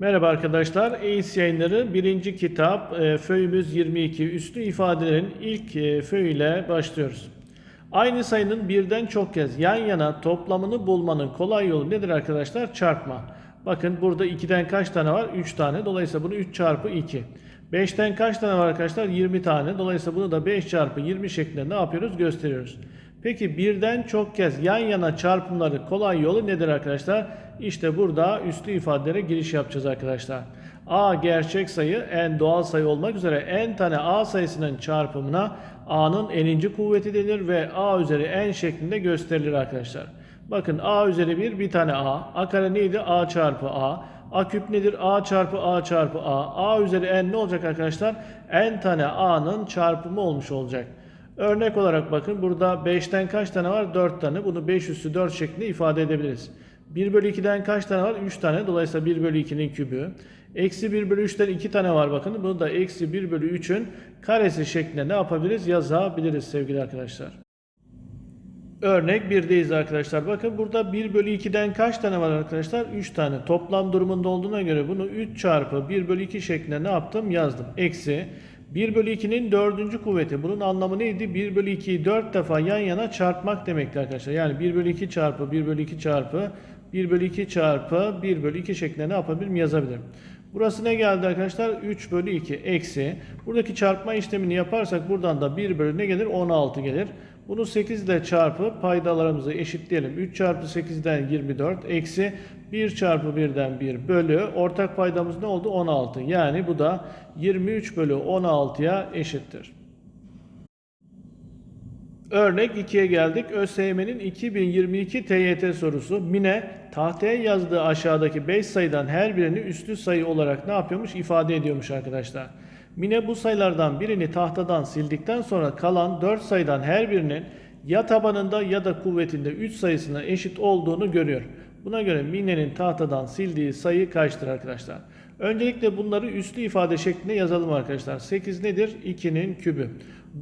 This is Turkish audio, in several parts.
Merhaba arkadaşlar. EİS yayınları 1. kitap e, föyümüz 22 üstü ifadelerin ilk e, föy ile başlıyoruz. Aynı sayının birden çok kez yan yana toplamını bulmanın kolay yolu nedir arkadaşlar? Çarpma. Bakın burada 2'den kaç tane var? 3 tane. Dolayısıyla bunu 3 çarpı 2. 5'ten kaç tane var arkadaşlar? 20 tane. Dolayısıyla bunu da 5 çarpı 20 şeklinde ne yapıyoruz? Gösteriyoruz. Peki birden çok kez yan yana çarpımları kolay yolu nedir arkadaşlar? İşte burada üstü ifadelere giriş yapacağız arkadaşlar. A gerçek sayı n doğal sayı olmak üzere n tane a sayısının çarpımına a'nın n'inci kuvveti denir ve a üzeri n şeklinde gösterilir arkadaşlar. Bakın a üzeri 1 bir tane a. a kare neydi? a çarpı a. a küp nedir? a çarpı a çarpı a. a üzeri n ne olacak arkadaşlar? n tane a'nın çarpımı olmuş olacak. Örnek olarak bakın burada 5'ten kaç tane var? 4 tane. Bunu 5 üstü 4 şeklinde ifade edebiliriz. 1 bölü 2'den kaç tane var? 3 tane. Dolayısıyla 1 bölü 2'nin kübü. Eksi 1 bölü 3'ten 2 tane var bakın. Bunu da eksi 1 bölü 3'ün karesi şeklinde ne yapabiliriz? Yazabiliriz sevgili arkadaşlar. Örnek 1'deyiz arkadaşlar. Bakın burada 1 bölü 2'den kaç tane var arkadaşlar? 3 tane. Toplam durumunda olduğuna göre bunu 3 çarpı 1 bölü 2 şeklinde ne yaptım? Yazdım. Eksi 1 bölü 2'nin dördüncü kuvveti. Bunun anlamı neydi? 1 bölü 2'yi 4 defa yan yana çarpmak demekti arkadaşlar. Yani 1 bölü 2 çarpı 1 bölü 2 çarpı 1 bölü 2 çarpı 1 bölü 2 şeklinde ne yapabilirim? Yazabilirim. Burası ne geldi arkadaşlar? 3 bölü 2 eksi. Buradaki çarpma işlemini yaparsak buradan da 1 bölü ne gelir? 16 gelir. Bunu 8 ile çarpıp paydalarımızı eşitleyelim. 3 çarpı 8'den 24 eksi 1 çarpı 1'den 1 bölü ortak paydamız ne oldu? 16. Yani bu da 23 bölü 16'ya eşittir. Örnek 2'ye geldik. ÖSYM'nin 2022 TYT sorusu. Mine tahtaya yazdığı aşağıdaki 5 sayıdan her birini üslü sayı olarak ne yapıyormuş? ifade ediyormuş arkadaşlar. Mine bu sayılardan birini tahtadan sildikten sonra kalan 4 sayıdan her birinin ya tabanında ya da kuvvetinde 3 sayısına eşit olduğunu görüyor. Buna göre Mine'nin tahtadan sildiği sayı kaçtır arkadaşlar? Öncelikle bunları üslü ifade şeklinde yazalım arkadaşlar. 8 nedir? 2'nin kübü.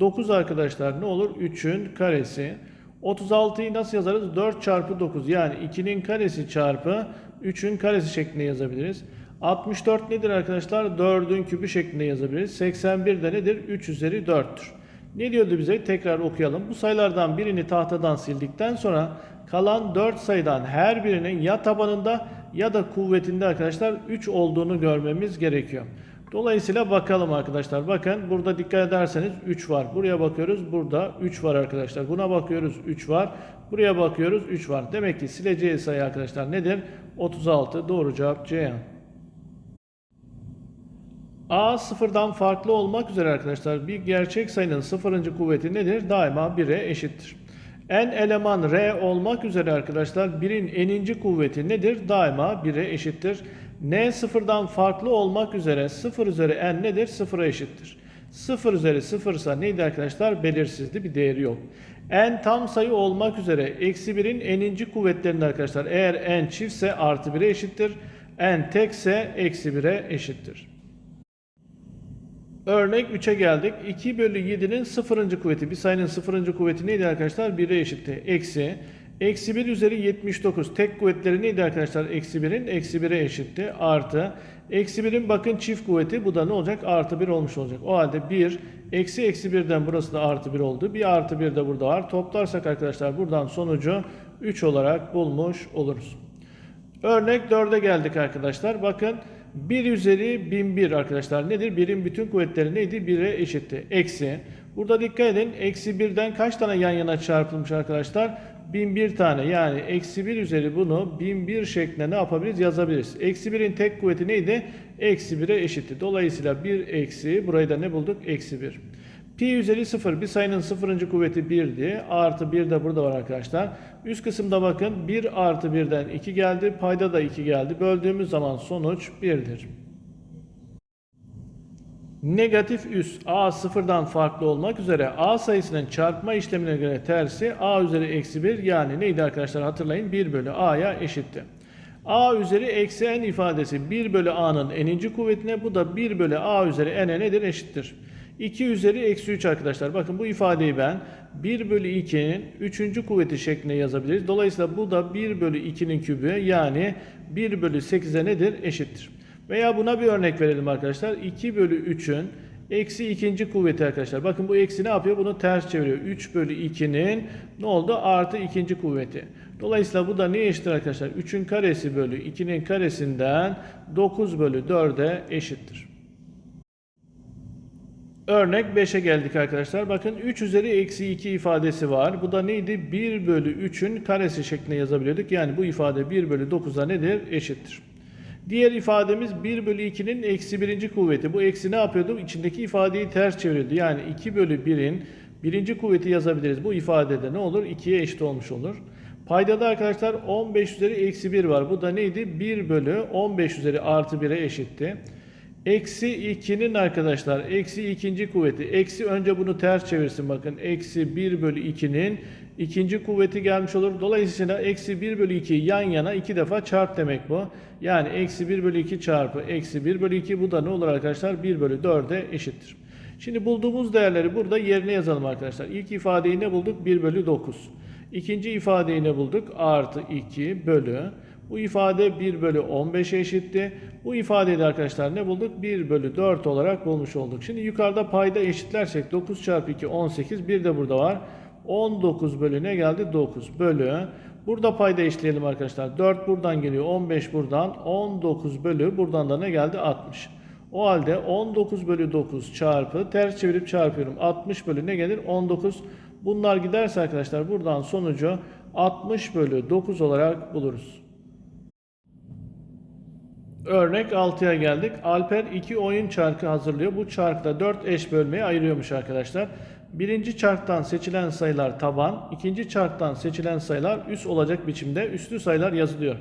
9 arkadaşlar ne olur? 3'ün karesi. 36'yı nasıl yazarız? 4 çarpı 9 yani 2'nin karesi çarpı 3'ün karesi şeklinde yazabiliriz. 64 nedir arkadaşlar? 4'ün kübü şeklinde yazabiliriz. 81 de nedir? 3 üzeri 4'tür. Ne diyordu bize? Tekrar okuyalım. Bu sayılardan birini tahtadan sildikten sonra kalan 4 sayıdan her birinin ya tabanında ya da kuvvetinde arkadaşlar 3 olduğunu görmemiz gerekiyor. Dolayısıyla bakalım arkadaşlar. Bakın burada dikkat ederseniz 3 var. Buraya bakıyoruz. Burada 3 var arkadaşlar. Buna bakıyoruz 3 var. Buraya bakıyoruz 3 var. Demek ki sileceği sayı arkadaşlar nedir? 36. Doğru cevap C. A sıfırdan farklı olmak üzere arkadaşlar bir gerçek sayının sıfırıncı kuvveti nedir? Daima 1'e eşittir. N eleman R olmak üzere arkadaşlar 1'in n'inci kuvveti nedir? Daima 1'e eşittir. N sıfırdan farklı olmak üzere 0 üzeri n nedir? 0'a eşittir. 0 üzeri 0 ise neydi arkadaşlar? Belirsizdi bir değeri yok. N tam sayı olmak üzere eksi 1'in n'inci kuvvetlerinde arkadaşlar eğer n çiftse artı 1'e eşittir. N tekse eksi 1'e eşittir. Örnek 3'e geldik. 2 bölü 7'nin sıfırıncı kuvveti. Bir sayının sıfırıncı kuvveti neydi arkadaşlar? 1'e eşitti. Eksi. Eksi 1 üzeri 79. Tek kuvvetleri neydi arkadaşlar? Eksi 1'in eksi 1'e eşitti. Artı. Eksi 1'in bakın çift kuvveti. Bu da ne olacak? Artı 1 olmuş olacak. O halde 1. Eksi eksi 1'den burası da artı 1 oldu. Bir artı 1 de burada var. Toplarsak arkadaşlar buradan sonucu 3 olarak bulmuş oluruz. Örnek 4'e geldik arkadaşlar. Bakın 1 üzeri 1001 arkadaşlar nedir? 1'in bütün kuvvetleri neydi? 1'e eşitti. Eksi. Burada dikkat edin. Eksi 1'den kaç tane yan yana çarpılmış arkadaşlar? 1001 tane. Yani eksi 1 üzeri bunu 1001 şeklinde ne yapabiliriz? Yazabiliriz. Eksi 1'in tek kuvveti neydi? Eksi 1'e eşitti. Dolayısıyla 1 eksi. Burayı da ne bulduk? Eksi 1. Pi üzeri 0 bir sayının sıfırıncı kuvveti 1'di. Artı 1 de burada var arkadaşlar. Üst kısımda bakın 1 artı 1'den 2 geldi. Payda da 2 geldi. Böldüğümüz zaman sonuç 1'dir. Negatif üs a sıfırdan farklı olmak üzere a sayısının çarpma işlemine göre tersi a üzeri eksi 1 yani neydi arkadaşlar hatırlayın 1 bölü a'ya eşitti. a üzeri eksi n ifadesi 1 bölü a'nın n'inci kuvvetine bu da 1 bölü a üzeri n'e nedir eşittir. 2 üzeri eksi 3 arkadaşlar. Bakın bu ifadeyi ben 1 bölü 2'nin 3. kuvveti şeklinde yazabiliriz. Dolayısıyla bu da 1 bölü 2'nin kübü yani 1 bölü 8'e nedir? Eşittir. Veya buna bir örnek verelim arkadaşlar. 2 bölü 3'ün eksi ikinci kuvveti arkadaşlar. Bakın bu eksi ne yapıyor? Bunu ters çeviriyor. 3 bölü 2'nin ne oldu? Artı ikinci kuvveti. Dolayısıyla bu da neye eşittir arkadaşlar? 3'ün karesi bölü 2'nin karesinden 9 bölü 4'e eşittir. Örnek 5'e geldik arkadaşlar. Bakın 3 üzeri eksi 2 ifadesi var. Bu da neydi? 1 bölü 3'ün karesi şeklinde yazabiliyorduk. Yani bu ifade 1 bölü 9'a nedir? Eşittir. Diğer ifademiz 1 bölü 2'nin eksi birinci kuvveti. Bu eksi ne yapıyordu? İçindeki ifadeyi ters çeviriyordu. Yani 2 bölü 1'in birinci kuvveti yazabiliriz. Bu ifadede ne olur? 2'ye eşit olmuş olur. Paydada arkadaşlar 15 üzeri eksi 1 var. Bu da neydi? 1 bölü 15 üzeri artı 1'e eşitti. Eksi 2'nin arkadaşlar eksi ikinci kuvveti. Eksi önce bunu ters çevirsin bakın. Eksi 1 bölü 2'nin ikinci kuvveti gelmiş olur. Dolayısıyla eksi 1 bölü 2 yan yana iki defa çarp demek bu. Yani eksi 1 bölü 2 çarpı eksi 1 bölü 2 bu da ne olur arkadaşlar? 1 bölü 4'e eşittir. Şimdi bulduğumuz değerleri burada yerine yazalım arkadaşlar. İlk ifadeyi ne bulduk? 1 bölü 9. İkinci ifadeyi ne bulduk? Artı 2 bölü. Bu ifade 1 bölü 15'e eşitti. Bu ifadeyi de arkadaşlar ne bulduk? 1 bölü 4 olarak bulmuş olduk. Şimdi yukarıda payda eşitlersek 9 çarpı 2 18. Bir de burada var. 19 bölü ne geldi? 9 bölü. Burada payda eşitleyelim arkadaşlar. 4 buradan geliyor. 15 buradan. 19 bölü. Buradan da ne geldi? 60. O halde 19 bölü 9 çarpı ters çevirip çarpıyorum. 60 bölü ne gelir? 19. Bunlar giderse arkadaşlar buradan sonucu 60 bölü 9 olarak buluruz. Örnek 6'ya geldik. Alper iki oyun çarkı hazırlıyor. Bu çarkta 4 eş bölmeye ayırıyormuş arkadaşlar. Birinci çarktan seçilen sayılar taban, ikinci çarktan seçilen sayılar üst olacak biçimde üstlü sayılar yazılıyor.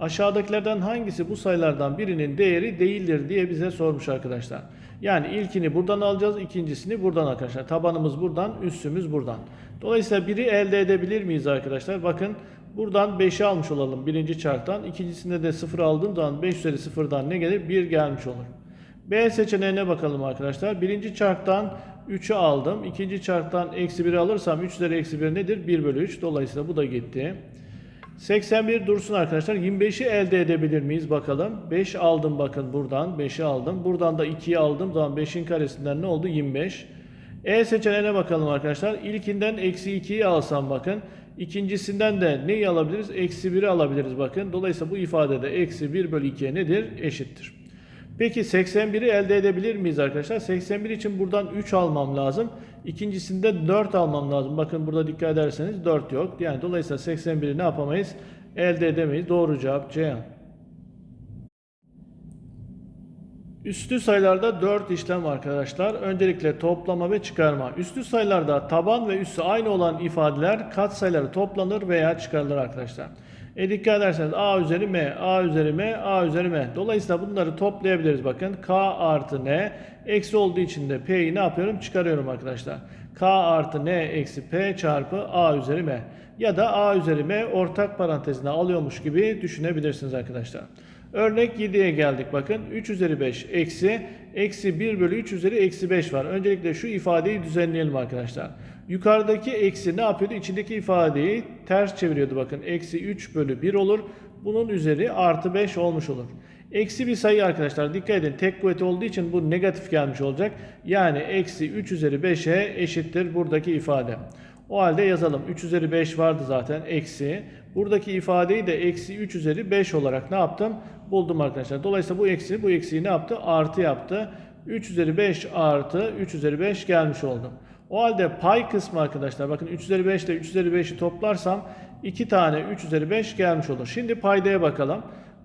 Aşağıdakilerden hangisi bu sayılardan birinin değeri değildir diye bize sormuş arkadaşlar. Yani ilkini buradan alacağız, ikincisini buradan arkadaşlar. Tabanımız buradan, üstümüz buradan. Dolayısıyla biri elde edebilir miyiz arkadaşlar? Bakın buradan 5'i almış olalım birinci çarktan. İkincisinde de 0 aldığım zaman 5 üzeri 0'dan ne gelir? 1 gelmiş olur. B seçeneğine bakalım arkadaşlar. Birinci çarktan 3'ü aldım. İkinci çarktan eksi 1'i alırsam 3 üzeri eksi 1 nedir? 1 bölü 3. Dolayısıyla bu da gitti. 81 dursun arkadaşlar. 25'i elde edebilir miyiz bakalım. 5 aldım bakın buradan. 5'i aldım. Buradan da 2'yi aldım. Zaman 5'in karesinden ne oldu? 25. E seçeneğine bakalım arkadaşlar. İlkinden eksi 2'yi alsam bakın. İkincisinden de neyi alabiliriz? Eksi 1'i alabiliriz bakın. Dolayısıyla bu ifadede eksi 1 bölü 2'ye nedir? Eşittir. Peki 81'i elde edebilir miyiz arkadaşlar? 81 için buradan 3 almam lazım. İkincisinde 4 almam lazım. Bakın burada dikkat ederseniz 4 yok. Yani dolayısıyla 81'i ne yapamayız? Elde edemeyiz. Doğru cevap C. Üstü sayılarda 4 işlem arkadaşlar. Öncelikle toplama ve çıkarma. Üstü sayılarda taban ve üssü aynı olan ifadeler katsayıları toplanır veya çıkarılır arkadaşlar. E dikkat ederseniz a üzeri m, a üzeri m, a üzeri m. Dolayısıyla bunları toplayabiliriz bakın. k artı n eksi olduğu için de p'yi ne yapıyorum? Çıkarıyorum arkadaşlar. k artı n eksi p çarpı a üzeri m. Ya da a üzeri m ortak parantezine alıyormuş gibi düşünebilirsiniz arkadaşlar. Örnek 7'ye geldik bakın. 3 üzeri 5 eksi eksi 1 bölü 3 üzeri eksi 5 var. Öncelikle şu ifadeyi düzenleyelim arkadaşlar. Yukarıdaki eksi ne yapıyordu? İçindeki ifadeyi ters çeviriyordu bakın. Eksi 3 bölü 1 olur. Bunun üzeri artı 5 olmuş olur. Eksi bir sayı arkadaşlar dikkat edin tek kuvveti olduğu için bu negatif gelmiş olacak. Yani eksi 3 üzeri 5'e eşittir buradaki ifade. O halde yazalım. 3 üzeri 5 vardı zaten eksi. Buradaki ifadeyi de eksi 3 üzeri 5 olarak ne yaptım? Buldum arkadaşlar. Dolayısıyla bu eksi bu eksiyi ne yaptı? Artı yaptı. 3 üzeri 5 artı 3 üzeri 5 gelmiş oldu. O halde pay kısmı arkadaşlar bakın 3 üzeri 5 ile 3 üzeri 5'i toplarsam 2 tane 3 üzeri 5 gelmiş olur. Şimdi paydaya bakalım.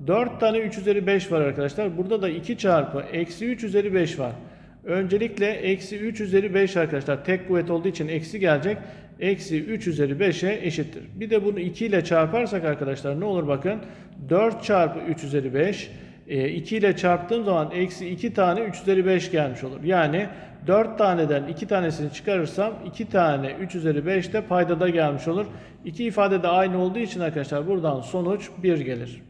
4 tane 3 üzeri 5 var arkadaşlar. Burada da 2 çarpı eksi 3 üzeri 5 var. Öncelikle eksi 3 üzeri 5 arkadaşlar tek kuvvet olduğu için eksi gelecek. Eksi 3 üzeri 5'e eşittir. Bir de bunu 2 ile çarparsak arkadaşlar ne olur bakın. 4 çarpı 3 üzeri 5. 2 ile çarptığım zaman eksi 2 tane 3 üzeri 5 gelmiş olur. Yani 4 taneden 2 tanesini çıkarırsam 2 tane 3 üzeri 5 de paydada gelmiş olur. İki ifade de aynı olduğu için arkadaşlar buradan sonuç 1 gelir.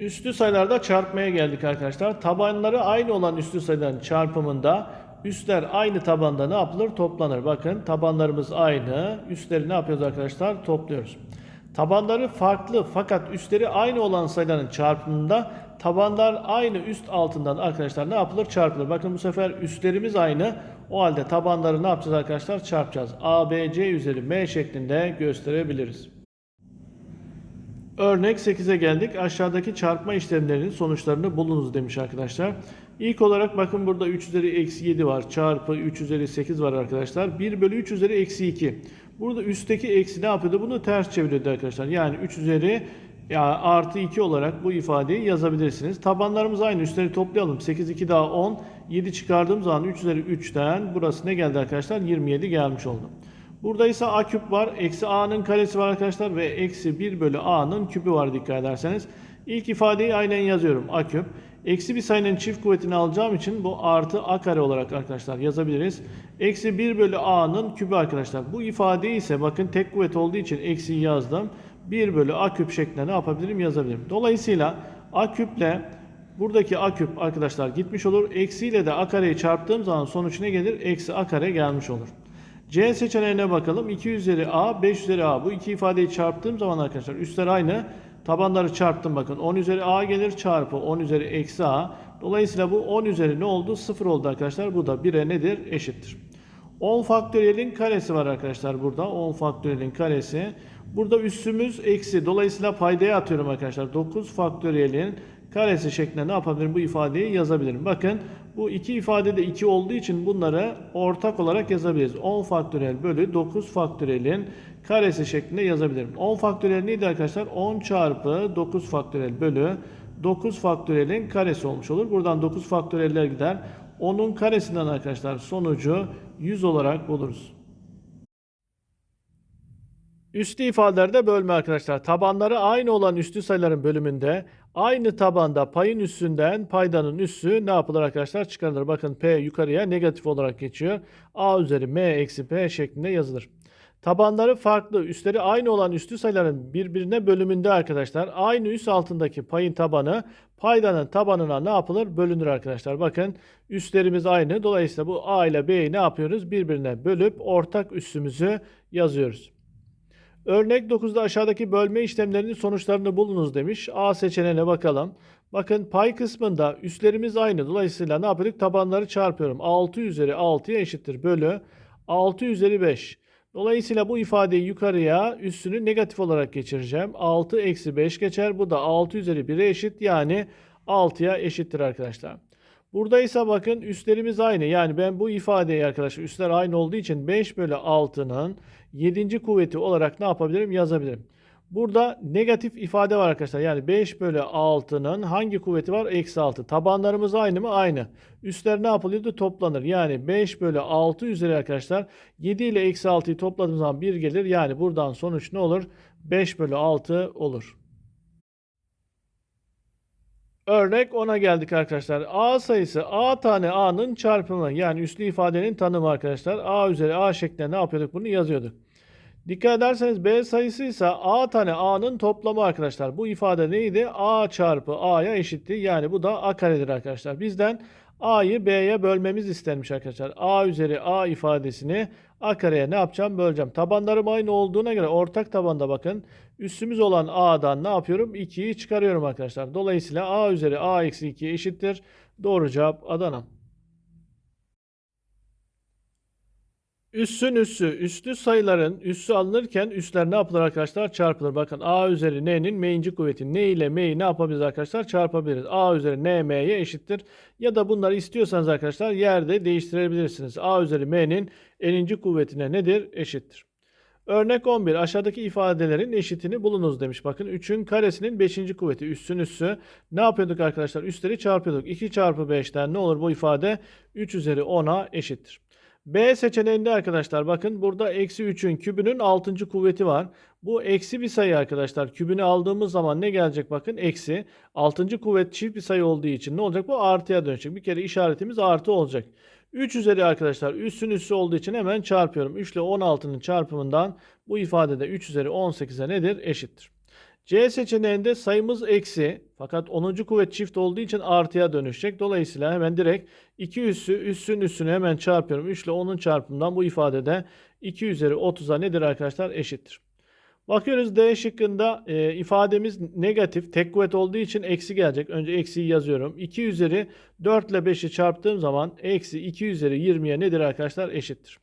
Üslü sayılarda çarpmaya geldik arkadaşlar. Tabanları aynı olan üslü sayıların çarpımında üstler aynı tabanda ne yapılır? Toplanır. Bakın tabanlarımız aynı. Üstleri ne yapıyoruz arkadaşlar? Topluyoruz. Tabanları farklı fakat üstleri aynı olan sayıların çarpımında tabanlar aynı üst altından arkadaşlar ne yapılır? Çarpılır. Bakın bu sefer üstlerimiz aynı. O halde tabanları ne yapacağız arkadaşlar? Çarpacağız. A, B, C üzeri M şeklinde gösterebiliriz. Örnek 8'e geldik. Aşağıdaki çarpma işlemlerinin sonuçlarını bulunuz demiş arkadaşlar. İlk olarak bakın burada 3 üzeri eksi 7 var. Çarpı 3 üzeri 8 var arkadaşlar. 1 bölü 3 üzeri eksi 2. Burada üstteki eksi ne yapıyordu? Bunu ters çeviriyordu arkadaşlar. Yani 3 üzeri ya artı 2 olarak bu ifadeyi yazabilirsiniz. Tabanlarımız aynı. Üstleri toplayalım. 8, 2 daha 10. 7 çıkardığım zaman 3 üzeri 3'ten burası ne geldi arkadaşlar? 27 gelmiş oldu. Burada ise a küp var. Eksi a'nın karesi var arkadaşlar. Ve eksi 1 bölü a'nın küpü var dikkat ederseniz. İlk ifadeyi aynen yazıyorum. a küp. Eksi bir sayının çift kuvvetini alacağım için bu artı a kare olarak arkadaşlar yazabiliriz. Eksi 1 bölü a'nın kübü arkadaşlar. Bu ifade ise bakın tek kuvvet olduğu için eksi yazdım. 1 bölü a küp şeklinde ne yapabilirim yazabilirim. Dolayısıyla a küple buradaki a küp arkadaşlar gitmiş olur. Eksiyle de a kareyi çarptığım zaman sonuç ne gelir? Eksi a kare gelmiş olur. C seçeneğine bakalım. 2 üzeri a, 5 üzeri a. Bu iki ifadeyi çarptığım zaman arkadaşlar üstler aynı. Tabanları çarptım bakın. 10 üzeri a gelir çarpı 10 üzeri eksi a. Dolayısıyla bu 10 üzeri ne oldu? 0 oldu arkadaşlar. Bu da 1'e nedir? Eşittir. 10 faktöriyelin karesi var arkadaşlar burada. 10 faktöriyelin karesi. Burada üssümüz eksi. Dolayısıyla paydaya atıyorum arkadaşlar. 9 faktöriyelin karesi şeklinde ne yapabilirim? Bu ifadeyi yazabilirim. Bakın bu iki ifade de 2 olduğu için bunları ortak olarak yazabiliriz. 10 faktöriyel bölü 9 faktöriyelin karesi şeklinde yazabilirim. 10 faktöriyel neydi arkadaşlar? 10 çarpı 9 faktöriyel bölü 9 faktöriyelin karesi olmuş olur. Buradan 9 faktöriyeller gider. 10'un karesinden arkadaşlar sonucu 100 olarak buluruz. Üstü ifadelerde bölme arkadaşlar. Tabanları aynı olan üstü sayıların bölümünde aynı tabanda payın üstünden paydanın üssü ne yapılır arkadaşlar? Çıkarılır. Bakın P yukarıya negatif olarak geçiyor. A üzeri M eksi P şeklinde yazılır. Tabanları farklı, üstleri aynı olan üstü sayıların birbirine bölümünde arkadaşlar. Aynı üst altındaki payın tabanı paydanın tabanına ne yapılır? Bölünür arkadaşlar. Bakın üstlerimiz aynı. Dolayısıyla bu A ile B'yi ne yapıyoruz? Birbirine bölüp ortak üssümüzü yazıyoruz. Örnek 9'da aşağıdaki bölme işlemlerinin sonuçlarını bulunuz demiş. A seçeneğine bakalım. Bakın pay kısmında üstlerimiz aynı. Dolayısıyla ne yapıyorduk? Tabanları çarpıyorum. 6 üzeri 6'ya eşittir. Bölü 6 üzeri 5. Dolayısıyla bu ifadeyi yukarıya üstünü negatif olarak geçireceğim. 6 eksi 5 geçer. Bu da 6 üzeri 1'e eşit. Yani 6'ya eşittir arkadaşlar. Burada ise bakın üstlerimiz aynı. Yani ben bu ifadeyi arkadaşlar üstler aynı olduğu için 5 bölü 6'nın 7. kuvveti olarak ne yapabilirim? Yazabilirim. Burada negatif ifade var arkadaşlar. Yani 5 bölü 6'nın hangi kuvveti var? Eksi 6. Tabanlarımız aynı mı? Aynı. Üstler ne yapılıyordu? Toplanır. Yani 5 bölü 6 üzeri arkadaşlar 7 ile eksi 6'yı topladığımız zaman 1 gelir. Yani buradan sonuç ne olur? 5 bölü 6 olur. Örnek 10'a geldik arkadaşlar. A sayısı A tane A'nın çarpımı. Yani üslü ifadenin tanımı arkadaşlar. A üzeri A şeklinde ne yapıyorduk? Bunu yazıyorduk. Dikkat ederseniz B sayısı ise A tane A'nın toplamı arkadaşlar. Bu ifade neydi? A çarpı A'ya eşitti. Yani bu da A karedir arkadaşlar. Bizden A'yı B'ye bölmemiz istenmiş arkadaşlar. A üzeri A ifadesini A kareye ne yapacağım? Böleceğim. Tabanlarım aynı olduğuna göre ortak tabanda bakın. Üstümüz olan A'dan ne yapıyorum? 2'yi çıkarıyorum arkadaşlar. Dolayısıyla A üzeri A eksi 2 eşittir. Doğru cevap Adana. Üssün üssü, üstü sayıların üssü alınırken üsler ne yapılır arkadaşlar? Çarpılır. Bakın a üzeri n'nin m'inci kuvveti. n ile m'yi ne yapabiliriz arkadaşlar? Çarpabiliriz. a üzeri n m'ye eşittir. Ya da bunları istiyorsanız arkadaşlar yerde değiştirebilirsiniz. a üzeri m'nin n'inci kuvvetine nedir? Eşittir. Örnek 11. Aşağıdaki ifadelerin eşitini bulunuz demiş. Bakın 3'ün karesinin 5. kuvveti. Üssün üssü. Ne yapıyorduk arkadaşlar? Üstleri çarpıyorduk. 2 çarpı 5'ten ne olur bu ifade? 3 üzeri 10'a eşittir. B seçeneğinde arkadaşlar bakın burada eksi 3'ün kübünün 6. kuvveti var. Bu eksi bir sayı arkadaşlar. Kübünü aldığımız zaman ne gelecek bakın? Eksi. 6. kuvvet çift bir sayı olduğu için ne olacak? Bu artıya dönecek. Bir kere işaretimiz artı olacak. 3 üzeri arkadaşlar üssün üssü olduğu için hemen çarpıyorum. 3 ile 16'nın çarpımından bu ifadede 3 üzeri 18'e nedir? Eşittir. C seçeneğinde sayımız eksi fakat 10. kuvvet çift olduğu için artıya dönüşecek. Dolayısıyla hemen direkt 2 üssü üssün üssünü hemen çarpıyorum. 3 ile 10'un çarpımından bu ifadede 2 üzeri 30'a nedir arkadaşlar? Eşittir. Bakıyoruz D şıkkında e, ifademiz negatif. Tek kuvvet olduğu için eksi gelecek. Önce eksiyi yazıyorum. 2 üzeri 4 ile 5'i çarptığım zaman eksi 2 üzeri 20'ye nedir arkadaşlar? Eşittir.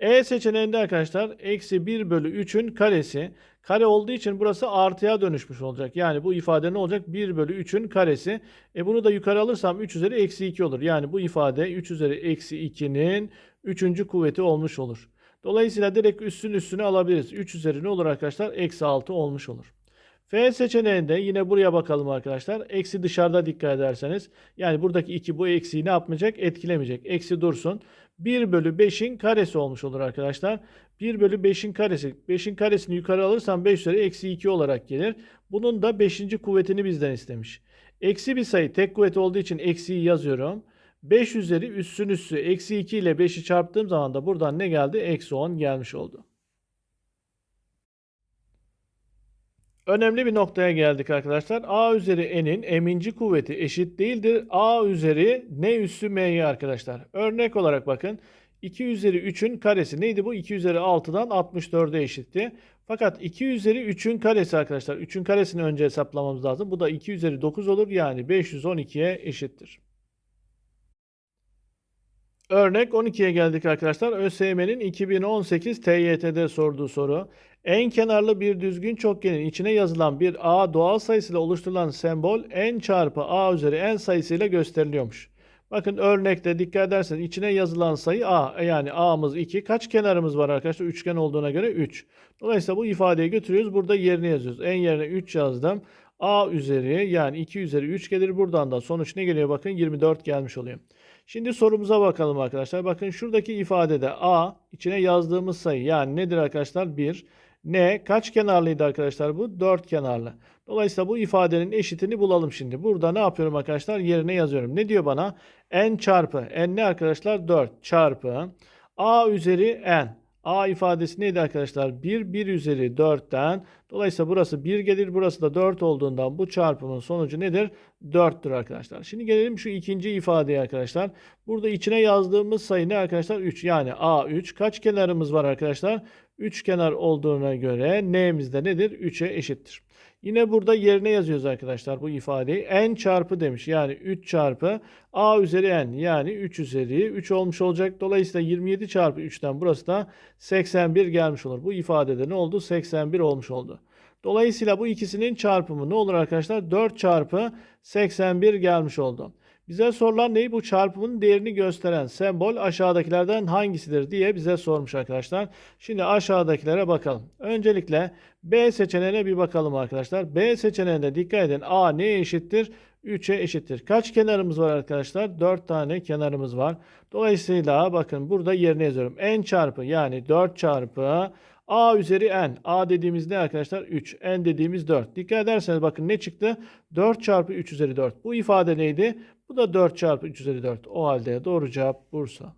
E seçeneğinde arkadaşlar eksi 1 bölü 3'ün karesi. Kare olduğu için burası artıya dönüşmüş olacak. Yani bu ifade ne olacak? 1 bölü 3'ün karesi. E bunu da yukarı alırsam 3 üzeri eksi 2 olur. Yani bu ifade 3 üzeri eksi 2'nin 3. kuvveti olmuş olur. Dolayısıyla direkt üstün üstüne alabiliriz. 3 üzeri ne olur arkadaşlar? Eksi 6 olmuş olur. F seçeneğinde yine buraya bakalım arkadaşlar. Eksi dışarıda dikkat ederseniz. Yani buradaki 2 bu eksiği ne yapmayacak? Etkilemeyecek. Eksi dursun. 1 bölü 5'in karesi olmuş olur arkadaşlar. 1 bölü 5'in karesi. 5'in karesini yukarı alırsam 5 üzeri eksi 2 olarak gelir. Bunun da 5. kuvvetini bizden istemiş. Eksi bir sayı tek kuvvet olduğu için eksiği yazıyorum. 5 üzeri üssün üssü eksi 2 ile 5'i çarptığım zaman da buradan ne geldi? Eksi 10 gelmiş oldu. Önemli bir noktaya geldik arkadaşlar. A üzeri n'in eminci kuvveti eşit değildir. A üzeri n üssü m'ye arkadaşlar. Örnek olarak bakın. 2 üzeri 3'ün karesi neydi bu? 2 üzeri 6'dan 64'e eşitti. Fakat 2 üzeri 3'ün karesi arkadaşlar. 3'ün karesini önce hesaplamamız lazım. Bu da 2 üzeri 9 olur. Yani 512'ye eşittir. Örnek 12'ye geldik arkadaşlar. ÖSYM'nin 2018 TYT'de sorduğu soru. En kenarlı bir düzgün çokgenin içine yazılan bir A doğal sayısıyla oluşturulan sembol n çarpı A üzeri n sayısıyla gösteriliyormuş. Bakın örnekte dikkat ederseniz içine yazılan sayı A. Yani A'mız 2. Kaç kenarımız var arkadaşlar? Üçgen olduğuna göre 3. Dolayısıyla bu ifadeyi götürüyoruz. Burada yerine yazıyoruz. En yerine 3 yazdım. A üzeri yani 2 üzeri 3 gelir. Buradan da sonuç ne geliyor? Bakın 24 gelmiş oluyor. Şimdi sorumuza bakalım arkadaşlar. Bakın şuradaki ifadede A içine yazdığımız sayı yani nedir arkadaşlar? 1. N kaç kenarlıydı arkadaşlar bu? 4 kenarlı. Dolayısıyla bu ifadenin eşitini bulalım şimdi. Burada ne yapıyorum arkadaşlar? Yerine yazıyorum. Ne diyor bana? N çarpı. N ne arkadaşlar? 4 çarpı. A üzeri N. A ifadesi neydi arkadaşlar? 1, 1 üzeri 4'ten. Dolayısıyla burası 1 gelir, burası da 4 olduğundan bu çarpımın sonucu nedir? 4'tür arkadaşlar. Şimdi gelelim şu ikinci ifadeye arkadaşlar. Burada içine yazdığımız sayı ne arkadaşlar? 3. Yani A3. Kaç kenarımız var arkadaşlar? 3 kenar olduğuna göre n'miz de nedir? 3'e eşittir. Yine burada yerine yazıyoruz arkadaşlar bu ifadeyi. n çarpı demiş. Yani 3 çarpı a üzeri n yani 3 üzeri 3 olmuş olacak. Dolayısıyla 27 çarpı 3'ten burası da 81 gelmiş olur. Bu ifadede ne oldu? 81 olmuş oldu. Dolayısıyla bu ikisinin çarpımı ne olur arkadaşlar? 4 çarpı 81 gelmiş oldu. Bize sorulan neyi? Bu çarpımın değerini gösteren sembol aşağıdakilerden hangisidir diye bize sormuş arkadaşlar. Şimdi aşağıdakilere bakalım. Öncelikle B seçeneğine bir bakalım arkadaşlar. B seçeneğinde dikkat edin. A neye eşittir? 3'e eşittir. Kaç kenarımız var arkadaşlar? 4 tane kenarımız var. Dolayısıyla bakın burada yerine yazıyorum. N çarpı yani 4 çarpı A üzeri n. A dediğimiz ne arkadaşlar? 3. N dediğimiz 4. Dikkat ederseniz bakın ne çıktı? 4 çarpı 3 üzeri 4. Bu ifade neydi? Bu da 4 çarpı 3 üzeri 4. O halde doğru cevap Bursa.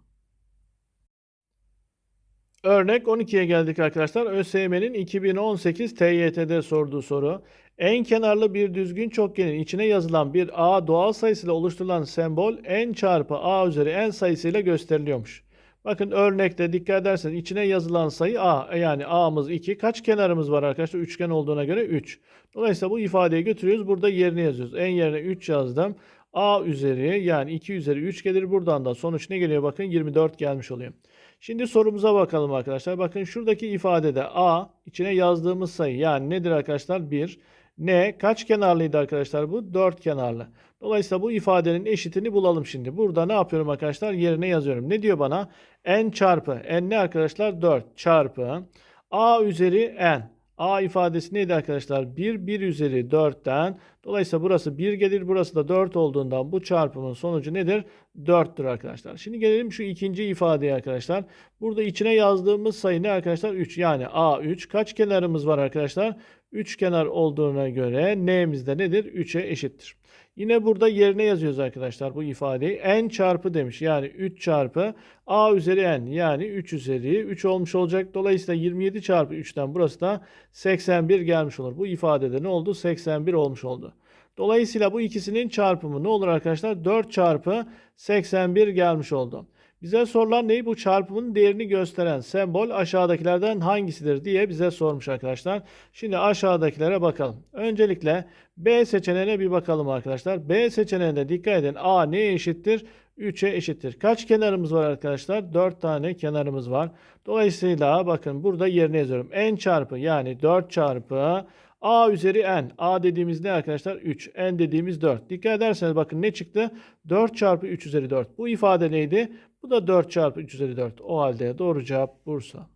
Örnek 12'ye geldik arkadaşlar. ÖSYM'nin 2018 TYT'de sorduğu soru. En kenarlı bir düzgün çokgenin içine yazılan bir A doğal sayısıyla oluşturulan sembol n çarpı A üzeri n sayısıyla gösteriliyormuş. Bakın örnekte dikkat ederseniz içine yazılan sayı A. Yani A'mız 2. Kaç kenarımız var arkadaşlar? Üçgen olduğuna göre 3. Dolayısıyla bu ifadeyi götürüyoruz. Burada yerine yazıyoruz. En yerine 3 yazdım. A üzeri yani 2 üzeri 3 gelir. Buradan da sonuç ne geliyor? Bakın 24 gelmiş oluyor. Şimdi sorumuza bakalım arkadaşlar. Bakın şuradaki ifadede A içine yazdığımız sayı yani nedir arkadaşlar? 1. N kaç kenarlıydı arkadaşlar bu? 4 kenarlı. Dolayısıyla bu ifadenin eşitini bulalım şimdi. Burada ne yapıyorum arkadaşlar? Yerine yazıyorum. Ne diyor bana? N çarpı. N ne arkadaşlar? 4 çarpı. A üzeri N. A ifadesi neydi arkadaşlar? 1, 1 üzeri 4'ten. Dolayısıyla burası 1 gelir, burası da 4 olduğundan bu çarpımın sonucu nedir? 4'tür arkadaşlar. Şimdi gelelim şu ikinci ifadeye arkadaşlar. Burada içine yazdığımız sayı ne arkadaşlar? 3. Yani A3. Kaç kenarımız var arkadaşlar? 3 kenar olduğuna göre n'miz de nedir? 3'e eşittir. Yine burada yerine yazıyoruz arkadaşlar bu ifadeyi. n çarpı demiş. Yani 3 çarpı a üzeri n yani 3 üzeri 3 olmuş olacak. Dolayısıyla 27 çarpı 3'ten burası da 81 gelmiş olur. Bu ifadede ne oldu? 81 olmuş oldu. Dolayısıyla bu ikisinin çarpımı ne olur arkadaşlar? 4 çarpı 81 gelmiş oldu. Bize sorulan ne? Bu çarpımın değerini gösteren sembol aşağıdakilerden hangisidir diye bize sormuş arkadaşlar. Şimdi aşağıdakilere bakalım. Öncelikle B seçeneğine bir bakalım arkadaşlar. B seçeneğinde dikkat edin. A neye eşittir? 3'e eşittir. Kaç kenarımız var arkadaşlar? 4 tane kenarımız var. Dolayısıyla bakın burada yerine yazıyorum. n çarpı yani 4 çarpı a üzeri n. a dediğimiz ne arkadaşlar? 3. n dediğimiz 4. Dikkat ederseniz bakın ne çıktı? 4 çarpı 3 üzeri 4. Bu ifade neydi? Bu da 4 çarpı 3 üzeri 4. O halde doğru cevap Bursa.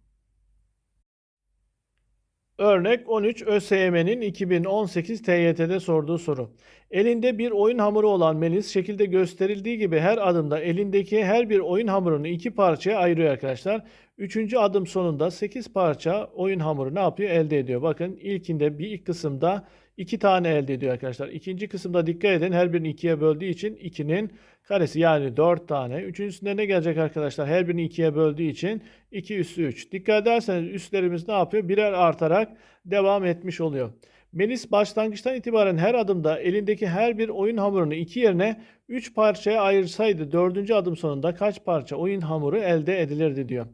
Örnek 13 ÖSYM'nin 2018 TYT'de sorduğu soru. Elinde bir oyun hamuru olan Melis şekilde gösterildiği gibi her adımda elindeki her bir oyun hamurunu iki parçaya ayırıyor arkadaşlar. Üçüncü adım sonunda 8 parça oyun hamuru ne yapıyor? Elde ediyor. Bakın ilkinde bir ilk kısımda 2 tane elde ediyor arkadaşlar. İkinci kısımda dikkat edin her birini ikiye böldüğü için 2'nin karesi yani 4 tane. Üçüncüsünde ne gelecek arkadaşlar? Her birini ikiye böldüğü için 2 üssü 3. Dikkat ederseniz üstlerimiz ne yapıyor? Birer artarak devam etmiş oluyor. Melis başlangıçtan itibaren her adımda elindeki her bir oyun hamurunu iki yerine 3 parçaya ayırsaydı dördüncü adım sonunda kaç parça oyun hamuru elde edilirdi diyor.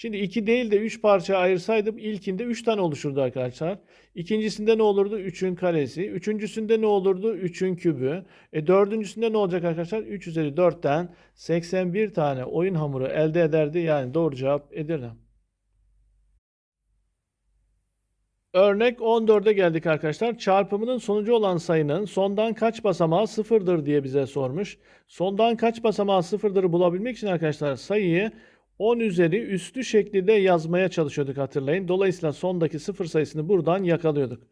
Şimdi 2 değil de 3 parçaya ayırsaydım ilkinde 3 tane oluşurdu arkadaşlar. İkincisinde ne olurdu? 3'ün karesi. Üçüncüsünde ne olurdu? 3'ün kübü. E dördüncüsünde ne olacak arkadaşlar? 3 üzeri 4'ten 81 tane oyun hamuru elde ederdi. Yani doğru cevap Edirne. Örnek 14'e geldik arkadaşlar. Çarpımının sonucu olan sayının sondan kaç basamağı sıfırdır diye bize sormuş. Sondan kaç basamağı sıfırdır bulabilmek için arkadaşlar sayıyı 10 üzeri üstü şeklinde yazmaya çalışıyorduk hatırlayın. Dolayısıyla sondaki sıfır sayısını buradan yakalıyorduk.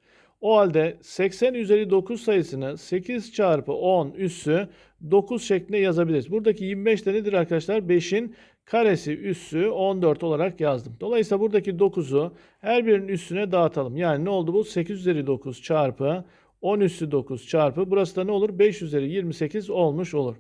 O halde 80 üzeri 9 sayısını 8 çarpı 10 üssü 9 şeklinde yazabiliriz. Buradaki 25 de nedir arkadaşlar? 5'in karesi üssü 14 olarak yazdım. Dolayısıyla buradaki 9'u her birinin üstüne dağıtalım. Yani ne oldu bu? 8 üzeri 9 çarpı 10 üssü 9 çarpı burası da ne olur? 5 üzeri 28 olmuş olur.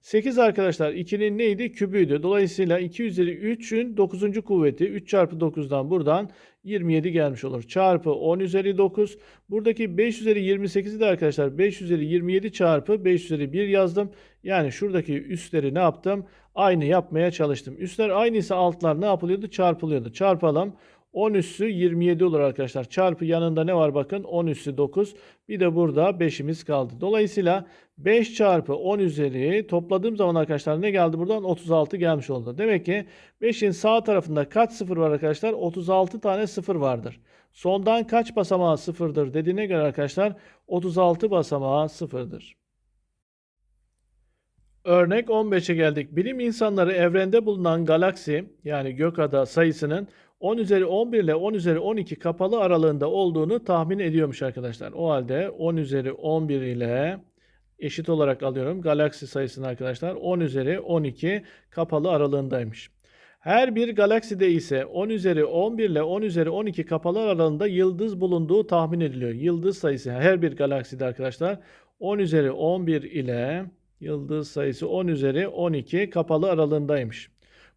8 arkadaşlar 2'nin neydi? Kübüydü. Dolayısıyla 2 üzeri 3'ün 9. kuvveti 3 çarpı 9'dan buradan 27 gelmiş olur. Çarpı 10 üzeri 9. Buradaki 5 üzeri 28'i de arkadaşlar 5 üzeri 27 çarpı 5 üzeri 1 yazdım. Yani şuradaki üstleri ne yaptım? Aynı yapmaya çalıştım. Üstler aynıysa altlar ne yapılıyordu? Çarpılıyordu. Çarpalım. 10 üssü 27 olur arkadaşlar. Çarpı yanında ne var bakın? 10 üssü 9. Bir de burada 5'imiz kaldı. Dolayısıyla 5 çarpı 10 üzeri topladığım zaman arkadaşlar ne geldi buradan? 36 gelmiş oldu. Demek ki 5'in sağ tarafında kaç sıfır var arkadaşlar? 36 tane sıfır vardır. Sondan kaç basamağı sıfırdır dediğine göre arkadaşlar 36 basamağı sıfırdır. Örnek 15'e geldik. Bilim insanları evrende bulunan galaksi yani gökada sayısının 10 üzeri 11 ile 10 üzeri 12 kapalı aralığında olduğunu tahmin ediyormuş arkadaşlar. O halde 10 üzeri 11 ile eşit olarak alıyorum galaksi sayısını arkadaşlar. 10 üzeri 12 kapalı aralığındaymış. Her bir galakside ise 10 üzeri 11 ile 10 üzeri 12 kapalı aralığında yıldız bulunduğu tahmin ediliyor. Yıldız sayısı her bir galakside arkadaşlar 10 üzeri 11 ile yıldız sayısı 10 üzeri 12 kapalı aralığındaymış.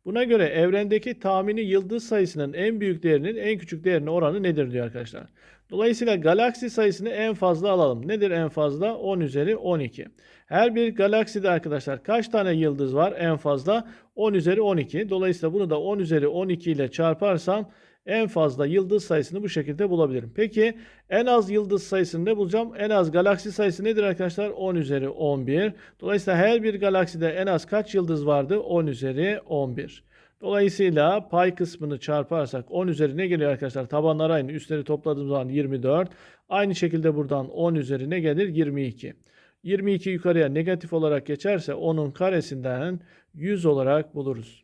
Buna göre evrendeki tahmini yıldız sayısının en büyük değerinin en küçük değerine oranı nedir diyor arkadaşlar. Dolayısıyla galaksi sayısını en fazla alalım. Nedir en fazla? 10 üzeri 12. Her bir galakside arkadaşlar kaç tane yıldız var en fazla? 10 üzeri 12. Dolayısıyla bunu da 10 üzeri 12 ile çarparsam en fazla yıldız sayısını bu şekilde bulabilirim. Peki en az yıldız sayısını ne bulacağım? En az galaksi sayısı nedir arkadaşlar? 10 üzeri 11. Dolayısıyla her bir galakside en az kaç yıldız vardı? 10 üzeri 11. Dolayısıyla pay kısmını çarparsak 10 üzeri ne geliyor arkadaşlar? Tabanlar aynı. Üstleri topladığım zaman 24. Aynı şekilde buradan 10 üzeri ne gelir? 22. 22 yukarıya negatif olarak geçerse onun karesinden 100 olarak buluruz.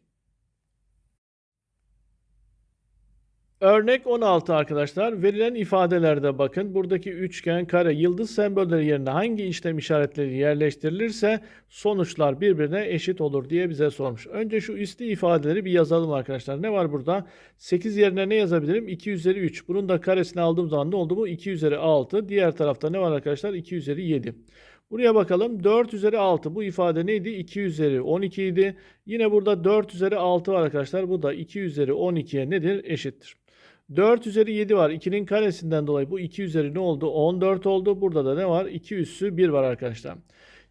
Örnek 16 arkadaşlar. Verilen ifadelerde bakın. Buradaki üçgen, kare, yıldız sembolleri yerine hangi işlem işaretleri yerleştirilirse sonuçlar birbirine eşit olur diye bize sormuş. Önce şu üstü ifadeleri bir yazalım arkadaşlar. Ne var burada? 8 yerine ne yazabilirim? 2 üzeri 3. Bunun da karesini aldığım zaman ne oldu bu? 2 üzeri 6. Diğer tarafta ne var arkadaşlar? 2 üzeri 7. Buraya bakalım. 4 üzeri 6. Bu ifade neydi? 2 üzeri 12 idi. Yine burada 4 üzeri 6 var arkadaşlar. Bu da 2 üzeri 12'ye nedir? Eşittir. 4 üzeri 7 var. 2'nin karesinden dolayı bu 2 üzeri ne oldu? 14 oldu. Burada da ne var? 2 üssü 1 var arkadaşlar.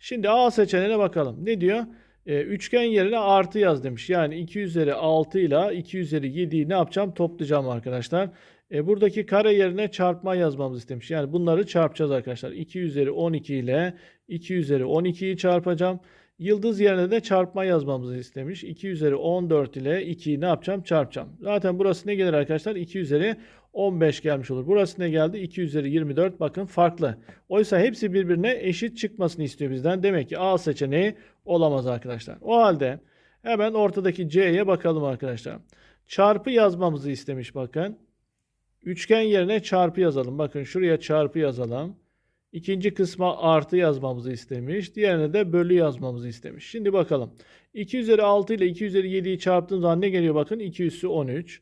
Şimdi A seçeneğine bakalım. Ne diyor? E, üçgen yerine artı yaz demiş. Yani 2 üzeri 6 ile 2 üzeri 7'yi ne yapacağım? Toplayacağım arkadaşlar. E, buradaki kare yerine çarpma yazmamızı istemiş. Yani bunları çarpacağız arkadaşlar. 2 üzeri 12 ile 2 üzeri 12'yi çarpacağım. Yıldız yerine de çarpma yazmamızı istemiş. 2 üzeri 14 ile 2'yi ne yapacağım? Çarpacağım. Zaten burası ne gelir arkadaşlar? 2 üzeri 15 gelmiş olur. Burası ne geldi? 2 üzeri 24. Bakın farklı. Oysa hepsi birbirine eşit çıkmasını istiyor bizden. Demek ki A seçeneği olamaz arkadaşlar. O halde hemen ortadaki C'ye bakalım arkadaşlar. Çarpı yazmamızı istemiş bakın. Üçgen yerine çarpı yazalım. Bakın şuraya çarpı yazalım. İkinci kısma artı yazmamızı istemiş. Diğerine de bölü yazmamızı istemiş. Şimdi bakalım. 2 üzeri 6 ile 2 üzeri 7'yi çarptığım zaman ne geliyor bakın? 2 üssü 13.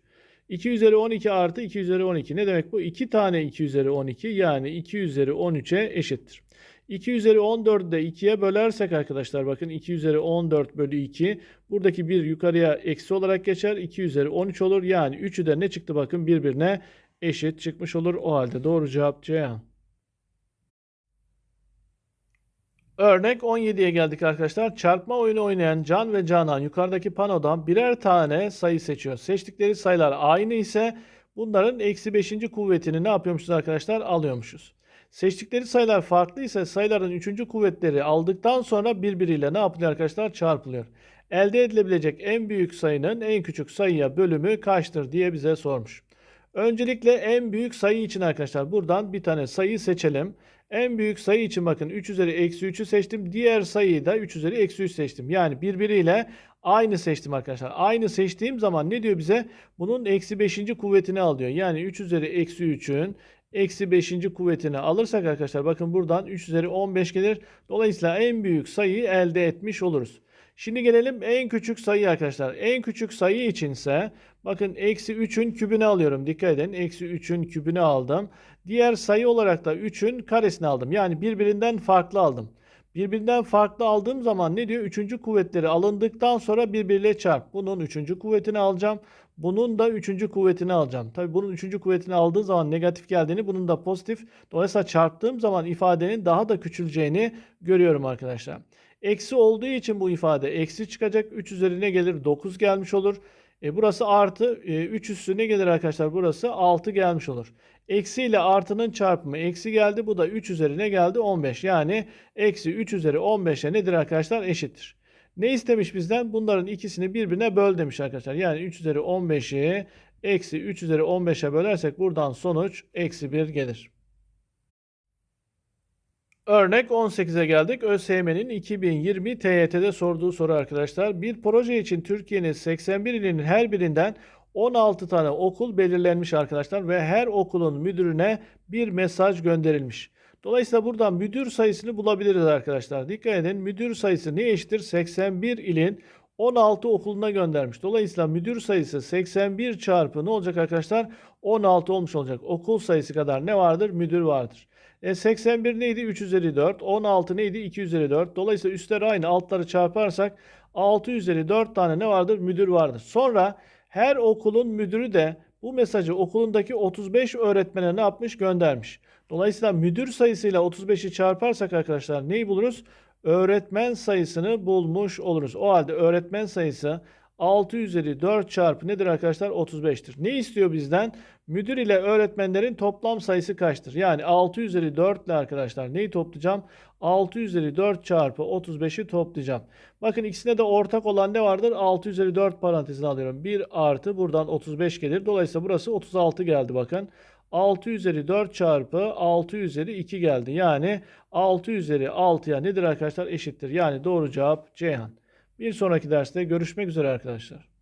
2 üzeri 12 artı 2 üzeri 12. Ne demek bu? 2 tane 2 üzeri 12 yani 2 üzeri 13'e eşittir. 2 üzeri 14'ü de 2'ye bölersek arkadaşlar bakın 2 üzeri 14 bölü 2. Buradaki 1 yukarıya eksi olarak geçer. 2 üzeri 13 olur. Yani 3'ü de ne çıktı bakın birbirine eşit çıkmış olur. O halde doğru cevap Ceyhan. Örnek 17'ye geldik arkadaşlar. Çarpma oyunu oynayan Can ve Canan yukarıdaki panodan birer tane sayı seçiyor. Seçtikleri sayılar aynı ise bunların eksi 5. kuvvetini ne yapıyormuşuz arkadaşlar? Alıyormuşuz. Seçtikleri sayılar farklı ise sayıların 3. kuvvetleri aldıktan sonra birbiriyle ne yapılıyor arkadaşlar? Çarpılıyor. Elde edilebilecek en büyük sayının en küçük sayıya bölümü kaçtır diye bize sormuş. Öncelikle en büyük sayı için arkadaşlar buradan bir tane sayı seçelim. En büyük sayı için bakın 3 üzeri eksi 3'ü seçtim. Diğer sayıyı da 3 üzeri eksi 3 seçtim. Yani birbiriyle aynı seçtim arkadaşlar. Aynı seçtiğim zaman ne diyor bize? Bunun eksi 5. kuvvetini alıyor. Yani 3 üzeri eksi 3'ün eksi 5. kuvvetini alırsak arkadaşlar bakın buradan 3 üzeri 15 gelir. Dolayısıyla en büyük sayıyı elde etmiş oluruz. Şimdi gelelim en küçük sayı arkadaşlar. En küçük sayı içinse bakın eksi 3'ün kübünü alıyorum. Dikkat edin eksi 3'ün kübünü aldım. Diğer sayı olarak da 3'ün karesini aldım. Yani birbirinden farklı aldım. Birbirinden farklı aldığım zaman ne diyor? Üçüncü kuvvetleri alındıktan sonra birbiriyle çarp. Bunun üçüncü kuvvetini alacağım. Bunun da üçüncü kuvvetini alacağım. Tabi bunun üçüncü kuvvetini aldığım zaman negatif geldiğini, bunun da pozitif. Dolayısıyla çarptığım zaman ifadenin daha da küçüleceğini görüyorum arkadaşlar. Eksi olduğu için bu ifade eksi çıkacak. 3 üzerine gelir 9 gelmiş olur. E burası artı e, 3 üstüne gelir arkadaşlar. Burası 6 gelmiş olur. Eksi ile artının çarpımı eksi geldi. Bu da 3 üzerine geldi 15. Yani eksi 3 üzeri 15'e nedir arkadaşlar? Eşittir. Ne istemiş bizden? Bunların ikisini birbirine böl demiş arkadaşlar. Yani 3 üzeri 15'i eksi 3 üzeri 15'e bölersek buradan sonuç eksi 1 gelir. Örnek 18'e geldik. ÖSYM'nin 2020 TYT'de sorduğu soru arkadaşlar. Bir proje için Türkiye'nin 81 ilinin her birinden 16 tane okul belirlenmiş arkadaşlar ve her okulun müdürüne bir mesaj gönderilmiş. Dolayısıyla buradan müdür sayısını bulabiliriz arkadaşlar. Dikkat edin müdür sayısı ne eşittir? 81 ilin 16 okuluna göndermiş. Dolayısıyla müdür sayısı 81 çarpı ne olacak arkadaşlar? 16 olmuş olacak. Okul sayısı kadar ne vardır? Müdür vardır. E 81 neydi? 3 üzeri 4. 16 neydi? 2 üzeri 4. Dolayısıyla üstler aynı. Altları çarparsak 6 üzeri 4 tane ne vardır? Müdür vardır. Sonra her okulun müdürü de bu mesajı okulundaki 35 öğretmene ne yapmış? Göndermiş. Dolayısıyla müdür sayısıyla 35'i çarparsak arkadaşlar neyi buluruz? Öğretmen sayısını bulmuş oluruz. O halde öğretmen sayısı 6 üzeri 4 çarpı nedir arkadaşlar? 35'tir. Ne istiyor bizden? Müdür ile öğretmenlerin toplam sayısı kaçtır? Yani 6 üzeri 4 ile arkadaşlar neyi toplayacağım? 6 üzeri 4 çarpı 35'i toplayacağım. Bakın ikisine de ortak olan ne vardır? 6 üzeri 4 parantezine alıyorum. 1 artı buradan 35 gelir. Dolayısıyla burası 36 geldi bakın. 6 üzeri 4 çarpı 6 üzeri 2 geldi. Yani 6 üzeri 6'ya nedir arkadaşlar? Eşittir. Yani doğru cevap Ceyhan. Bir sonraki derste görüşmek üzere arkadaşlar.